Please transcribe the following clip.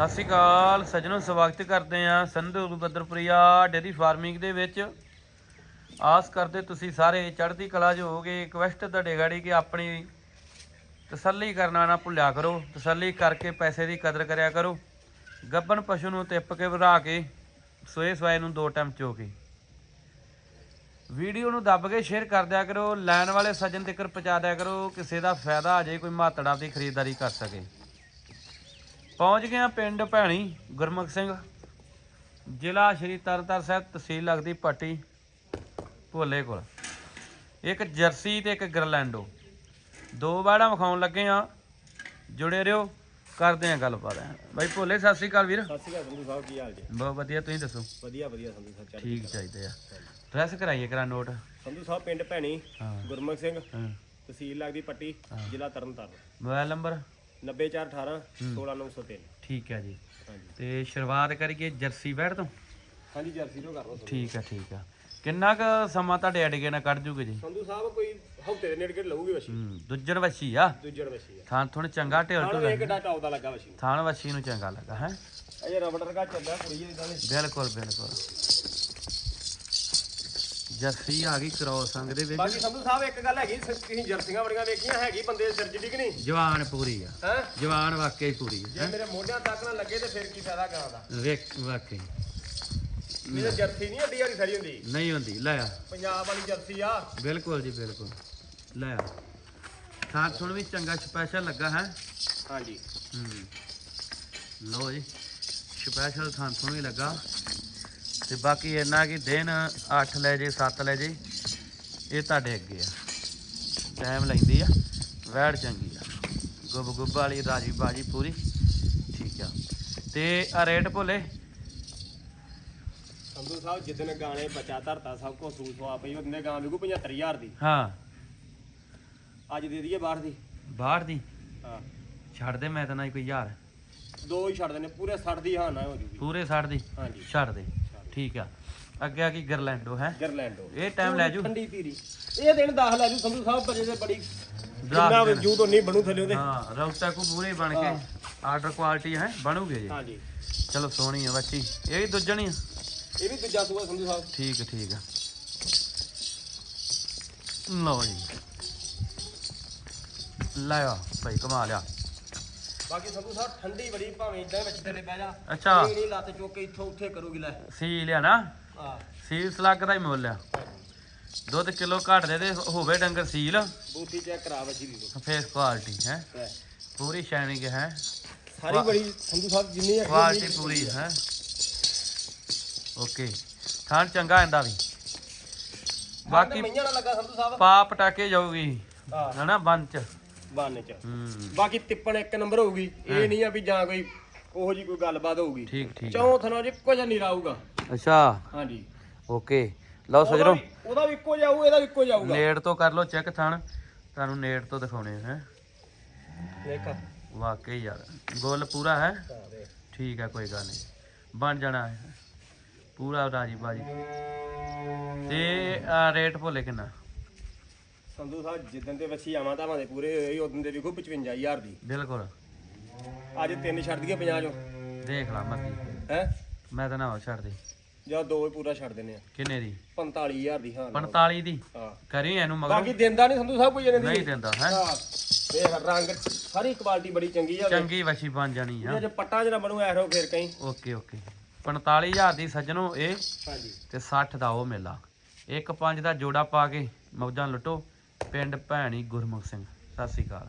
ਸਤਿ ਸ਼੍ਰੀ ਅਕਾਲ, ਸੱਜਣੋ ਸਵਾਗਤ ਕਰਦੇ ਆ ਸੰਧੂ ਬੱਦਰਪੁਰੀਆ ਡੇਰੀ ਫਾਰਮਿੰਗ ਦੇ ਵਿੱਚ। ਆਸ ਕਰਦੇ ਤੁਸੀਂ ਸਾਰੇ ਚੜ੍ਹਦੀ ਕਲਾ 'ਚ ਹੋਗੇ ਰਿਕਵੈਸਟ ਤੁਹਾਡੇ ਗਾੜੀ ਕਿ ਆਪਣੀ ਤਸੱਲੀ ਕਰਨਾ ਨਾ ਭੁੱਲਿਆ ਕਰੋ, ਤਸੱਲੀ ਕਰਕੇ ਪੈਸੇ ਦੀ ਕਦਰ ਕਰਿਆ ਕਰੋ। ਗੱਬਨ ਪਸ਼ੂ ਨੂੰ ਤਿੱਪ ਕੇ ਵਧਾ ਕੇ ਸੋਏ ਸਵਾਏ ਨੂੰ ਦੋ ਟਾਈਮ ਚੋ ਕੇ ਵੀਡੀਓ ਨੂੰ ਦੱਬ ਕੇ ਸ਼ੇਅਰ ਕਰ ਦਿਆ ਕਰੋ, ਲੈਣ ਵਾਲੇ ਸੱਜਣ ਤੱਕ ਪਹੁੰਚਾ ਦਿਆ ਕਰੋ, ਕਿਸੇ ਦਾ ਫਾਇਦਾ ਆ ਜਾਏ, ਕੋਈ ਮਾਤੜਾ ਦੀ ਖਰੀਦਦਾਰੀ ਕਰ ਸਕੇ। ਪਹੁੰਚ ਗਏ ਆ ਪਿੰਡ ਭੈਣੀ ਗੁਰਮੁਖ ਸਿੰਘ। ਜ਼ਿਲ੍ਹਾ ਸ਼੍ਰੀ ਤਰਨਤਾਰਨ ਸਾਹਿਬ ਤਹਿਸੀਲ ਲੱਗਦੀ ਪੱਟੀ ਭੋਲੇ ਕੋਲ। ਇੱਕ ਜਰਸੀ ਤੇ ਇੱਕ ਗਰਲੈਂਡੋ। ਦੋ ਬਾੜਾਂ ਵਿਖਾਉਣ ਲੱਗੇ ਆ। ਜੁੜੇ ਰਹੋ ਕਰਦੇ ਆ ਗੱਲਬਾਤ। ਬਾਈ ਭੋਲੇ ਸਤਿ ਸ੍ਰੀ ਅਕਾਲ ਵੀਰ। ਸਤਿ ਸ਼੍ਰੀ ਅਕਾਲ ਸੰਧੂ ਸਾਹਿਬ ਕੀ ਹਾਲ ਜੀ? ਬਹੁਤ ਵਧੀਆ ਤੁਸੀਂ ਦੱਸੋ? ਵਧੀਆ ਵਧੀਆ ਸੰਧੂ ਸਾਹਿਬ ਚੱਲ ਠੀਕ ਚਾਹੀਦੇ ਆ। ਡਰੈਸ ਕਰਾਈਏ ਕਰਾ ਨੋਟ ਸੰਧੂ ਸਾਹਿਬ ਪਿੰਡ ਭੈਣੀ ਗੁਰਮੁਖ ਸਿੰਘ ਤਹਿਸੀਲ ਲੱਗਦੀ ਪੱਟੀ ਜ਼ਿਲ੍ਹਾ ਤਰਨਤਾਰਨ। Mobile number? 90418 16903 ਠੀਕ ਹੈ ਜੀ। ਹਾਂਜੀ। ਤੇ ਸ਼ੁਰੂਆਤ ਕਰੀਏ ਜਰਸੀ ਬੈੜ ਤੋਂ? ਹਾਂਜੀ ਜਰਸੀ ਤੋਂ ਕਰ ਲਓ। ਠੀਕ ਆ ਠੀਕ ਆ ਕਿੰਨਾ ਕੁ ਸਮਾਂ ਤੁਹਾਡੇ ਅੜਗੇ ਨਾਲ ਕੱਢ ਜੂਗੇ ਜੀ? ਸੰਧੂ ਸਾਹਿਬ ਕੋਈ ਹਫ਼ਤੇ ਦੇ ਨੇੜੇ ਲਊਗੀ ਵਸ਼ੀ। ਹੂੰ ਦੁੱਜਣ ਵੱਛੀ ਆ? ਦੂਜੜ ਵਸ਼ੀ ਆ। ਥਾਂ ਥੋੜਾ ਚੰਗਾ ਢੇਲ ਨਾਲ ਢੁਲਾ ਵੇਖ ਕਿੱਡਾ ਟੌਪ ਦਾ ਲੱਗਾ ਵਸ਼ੀ। ਥਾਣ ਵੱਛੀ ਨੂੰ ਚੰਗਾ ਲੱਗਾ ਹੈ? ਅਜੇ ਰਬੜ ਰਗਾ ਚੱਲਦਾ ਕੁੜੀ ਇਦਾਂ ਦੇ ਬਿਲਕੁਲ ਬਿਲਕੁਲ। ਜੱਸੀ ਆ ਗਈ ਕ੍ਰੋਸ ਸੰਗ ਦੇ ਵਿੱਚ। ਬਾਕੀ ਸੰਧੂ ਸਾਹਿਬ ਇੱਕ ਗੱਲ ਹੈਗੀ ਸ- ਤੁਸੀਂ ਜਰਸੀਆਂ ਬੜੀਆਂ ਵੇਖੀਆਂ ਹੈਗੀ ਬੰਦੇ ਦੇ ਸਿਰ ਜਿੱਡੀ ਕਿ ਨਹੀਂ? ਜਵਾਨ ਪੂਰੀ ਆ। ਹੈ? ਜਵਾਨ ਵਾਕਈ ਪੂਰੀ ਜੇ ਹੈ ਮੇਰੇ ਮੋਢਿਆਂ ਤੱਕ ਨਾ ਲੱਗੇ ਤੇ ਫਿਰ ਕੀ ਫਾਇਦਾ ਦਾ? ਵੇਖ ਵਾਕਈ। ਇਹ ਜਰਸੀ ਨਹੀਂ ਅੱਡੀ ਵਾਲੀ ਸਾਰੀ ਹੁੰਦੀ। ਨਹੀਂ ਹੁੰਦੀ ਲੈ ਆ। ਪੰਜਾਬ ਵਾਲੀ ਜਰਸੀ ਆ। ਬਿਲਕੁਲ ਜੀ ਬਿਲਕੁਲ। ਲੈ ਆ। ਥਾਂ ਥੁਣ ਵੀ ਚੰਗਾ ਸਪੈਸ਼ਲ ਲੱਗਾ ਹੈ? ਹਾਂਜੀ। ਹੂੰ। ਲੋ ਜੀ ਸਪੈਸ਼ਲ ਥਾਂ ਥੁਣ ਵੀ ਲੱਗਾ। ਤੇ ਬਾਕੀ ਇੰਨਾ ਕਿ ਦਿਨ 8 ਲੈ ਜੇ 7 ਲੈ ਜੇ ਇਹ ਤੁਹਾਡੇ ਅੱਗੇ ਆ। ਟਾਈਮ ਲੈਂਦੀ ਆ ਵੈੜ ਚੰਗੀ ਆ। ਗੁੱਬ ਗੁੱਬ ਵਾਲੀ ਰਾਜੀ ਬਾਜੀ ਪੂਰੀ ਠੀਕ ਆ। ਤੇ ਆ ਰੇਟ ਭੋਲੇ? ਸੰਧੂ ਸਾਹਿਬ ਜਿੱਦਨ ਗਾਣੇ ਬਚਾ ਧਰਤਾ ਸਭ ਕੋ ਸੂਸ ਸਵਾ ਪਈ ਉਹਨੇ ਗਾਂ ਵਿਕੂ 75000 ਦੀ। ਹਾਂ। ਅੱਜ ਦੇ ਦਈਏ ਬਾਹਰ ਦੀ। ਬਾਹਰ ਦੀ? ਹਾਂ। ਛੱਡ ਦੇ ਮੈਂ ਤਾਂ ਨਾ ਕੋਈ ਯਾਰ ਦੋ ਹੀ ਛੱਡ ਦੇਣੇ ਪੂਰੇ 60 ਦੀ ਹਾਂ ਨਾ ਹੋ ਜੂਗੀ। ਪੂਰੇ 60 ਦੀ? ਹਾਂਜੀ। ਛੱਡ ਦੇ। ਠੀਕ ਆ। ਅੱਗੇ ਆ ਕੀ ਗਰਲੈਂਡੋ ਹੈ? ਗਰਲੈਂਡੋ। ਇਹ ਟਾਈਮ ਲੈ ਜੂ। ਠੰਡੀ ਧੀਰੀ ਇਹ ਦਿਨ 10 ਲੈ ਜੂ ਸੰਧੂ ਸਾਹਿਬ ਬਜੇ ਦੇ ਬੜੀ ਜਿੰਨਾ। ਵਜੂ ਤੋਂ ਨਹੀਂ ਬਣੂ ਥੱਲੇ ਉਹਦੇ। ਹਾਂ ਰੌਤਾ ਕੋ ਪੂਰੇ ਬਣ ਕੇ ਆਰਡਰ ਕੁਆਲਿਟੀ ਹੈ ਬਣੂਗੇ ਜੀ। ਹਾਂਜੀ। ਚਲੋ ਸੋਹਣੀ ਆ ਬੱਚੀ। ਇਹ ਵੀ ਦੁੱਜਣੀ ਆ? ਇਹ ਵੀ ਦੂਜਾ ਸੂਆ ਸੰਧੂ ਸਾਹਿਬ। ਠੀਕ ਆ ਠੀਕ ਆ। ਲਓ ਜੀ। ਲੈ ਆ ਭਾਈ ਕਮਾ ਲਿਆ ਬਾਕੀ ਸੰਧੂ ਸਾਹਿਬ ਠੰਡੀ ਬੜੀ ਭਾਵੇਂ ਇਦਾਂ ਵਿੱਚ ਤੇਰੇ ਬਹਿ ਜਾ। ਅੱਛਾ। ਨਹੀਂ ਲੱਤ ਚੁੱਕ ਕੇ ਇੱਥੋਂ ਉੱਥੇ ਕਰੂਗੀ ਲੈ। ਸੀ ਲਿਆ ਨਾ? ਆ ਸੀਲ ਸਲੱਗ ਦਾ ਹੀ ਮੁੱਲ ਆ। ਦੁੱਧ ਕਿਲੋ ਘੱਟ ਦੇ ਦੇ ਹੋਵੇ ਡੰਗਰ ਸੀਲ। ਬੂਥੀ ਚੈੱਕ ਕਰਾ ਵਜੀ ਦੀ ਫੇਸ ਕੁਆਲਿਟੀ ਹੈ? ਲੈ। ਪੂਰੀ ਸ਼ਾਈਨਿੰਗ ਹੈ? ਸਾਰੀ ਬੜੀ ਸੰਧੂ ਸਾਹਿਬ ਜਿੰਨੀ ਹੈਗੀ ਕੁਆਲਿਟੀ ਉਨੀ ਪੂਰੀ ਹੈ? ਓਕੇ ਥਾਂ ਚੰਗਾ ਇਹਦਾ ਵੀ। ਬਾਕੀ ਬਾਕੀ ਮਈਆਂ ਨਾਲ ਲੱਗਾ ਸੰਧੂ ਸਾਹਿਬ। ਪਾ ਪਟਾਕੇ ਜਾਊਗੀ। ਹਾਂ। ਹਨਾ ਬੰਨ ਚ। ਬਾਨੇ ਚ। ਹੂੰ। ਬਾਕੀ ਤਿੱਪਣ ਇੱਕ ਨੰਬਰ ਹੋਊਗੀ ਇਹ ਨਹੀਂ ਆ ਵੀ ਜਾਂ ਕੋਈ ਉਹੋ ਜੀ ਕੋਈ ਗੱਲਬਾਤ ਹੋਊਗੀ। ਠੀਕ ਠੀਕ ਚੌਥ ਨਾਲ ਇੱਕੋ ਜਿਹਾ ਨੀਰਾ ਆਊਗਾ। ਅੱਛਾ। ਹਾਂਜੀ। ਓਕੇ। ਲਓ ਉਹਦਾ ਸਜਣੋ। ਵੀ- ਉਹਦਾ ਵੀ ਇੱਕੋ ਜਿਹਾ ਆਊ ਇਹਦਾ ਵੀ ਇੱਕੋ ਜਿਹਾ ਆਊਗਾ। ਨੇੜ ਤੋਂ ਕਰ ਲਓ ਚੈੱਕ ਥਣ। ਤੁਹਾਨੂੰ ਨੇੜ ਤੋਂ ਦਿਖਾਉਣੇ ਹੈ। ਦੇਖ ਵਾਕਈ ਯਾਰ ਗੁੱਲ ਪੂਰਾ ਹੈ? ਠੀਕ ਹੈ ਕੋਈ ਗੱਲ ਨਹੀਂ। ਬਣ ਜਾਣਾ ਹੈ। ਪੂਰਾ ਰਾਜੀ ਬਾਜੀ ਤੇ ਆਹ ਰੇਟ ਭੋਲੇ ਕਿੰਨਾ? ਸੰਧੂ ਸਾਹਿਬ ਜਿੱਦਣ ਤੇ ਵੱਛੀ ਆਵਾਂ ਤਾਂ ਦੇ ਪੂਰੇ ਹੋਏ ਉਦੋਂ ਦੇ ਵਿਕੂ 55000 ਦੀ। ਬਿਲਕੁਲ। ਅੱਜ ਤਿੰਨ ਛੱਡ ਦਈਏ 50 ਚੋਂ। ਦੇਖ ਲਾ ਮਰਦੀ ਹੈ? ਮੈਂ ਤਾਂ ਨਾ ਛੱਡ ਦੇ। ਜਾਂ ਦੋ ਹੀ ਪੂਰਾ ਛੱਡ ਦਿੰਨੇ ਆ। ਕਿੰਨੇ ਦੀ? 45000 ਦੀ ਹਾਂ ਨਾ। 45 ਦੀ? ਹਾਂ। ਕਰੀ ਇਹਨੂੰ ਮਗਰ। ਬਾਕੀ ਦਿੰਦਾ ਨਹੀਂ ਸੰਧੂ ਸਾਹਿਬ ਕੋਈ ਇਹਨੇ ਦੀ। ਨਹੀਂ ਦਿੰਦਾ ਹੈ? ਹਾਂ ਵੇਖ ਰੰਗ ਸਾਰੀ ਕੁਆਲਿਟੀ ਬੜੀ ਚੰਗੀ ਆ ਚੰਗੀ ਵਸ਼ੀ ਬਣ ਜਾਣੀ ਆ। ਜੇ ਪੱਟਾ ਜਿਹੜਾ ਬਣੂ ਐਰੋ ਫੇਰ ਕਹੀਂ। Okay okay. 45000 ਦੀ ਸੱਜਣੋ ਇਹ ਹਾਂਜੀ। ਤੇ 60 ਦਾ ਉਹ ਮੇਲਾ। ਇੱਕ ਪੰਜ ਦਾ ਜੋੜਾ ਪਾ ਕੇ ਮੌਜਾਂ ਲੁੱਟੋ। ਪਿੰਡ ਭੈਣੀ ਗੁਰਮੁਖ ਸਿੰਘ ਸਤਿ ਸ੍ਰੀ ਅਕਾਲ।